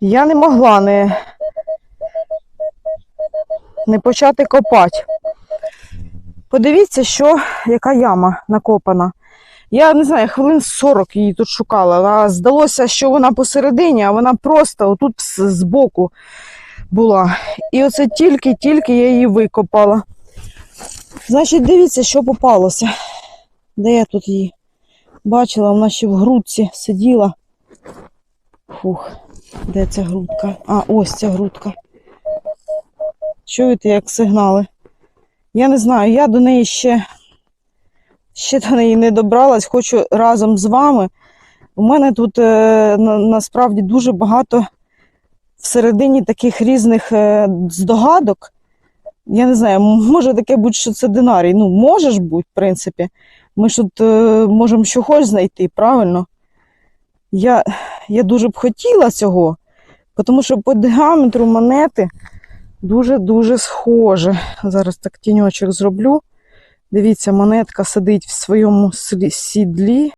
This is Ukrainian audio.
Я не могла не, не почати копати. Подивіться, що яка яма накопана. Я не знаю, хвилин 40 її тут шукала. А здалося, що вона посередині, а вона просто отут збоку була. І оце тільки-тільки я її викопала. Значить, дивіться, що попалося. Де я тут її бачила, вона ще в грудці сиділа. Фух, де ця грудка? А, ось ця грудка. Чуєте, як сигнали? Я не знаю, я до неї ще, ще до неї не добралась, хочу разом з вами. У мене тут е, на, насправді дуже багато всередині таких різних е, здогадок. Я не знаю, може таке бути, що це динарій. Ну, може ж бути, в принципі. Ми ж тут е, можемо що хоч знайти, правильно? Я, я дуже б хотіла цього, тому що по діаметру монети дуже-дуже схоже. Зараз так тіньочок зроблю. Дивіться, монетка сидить в своєму сідлі.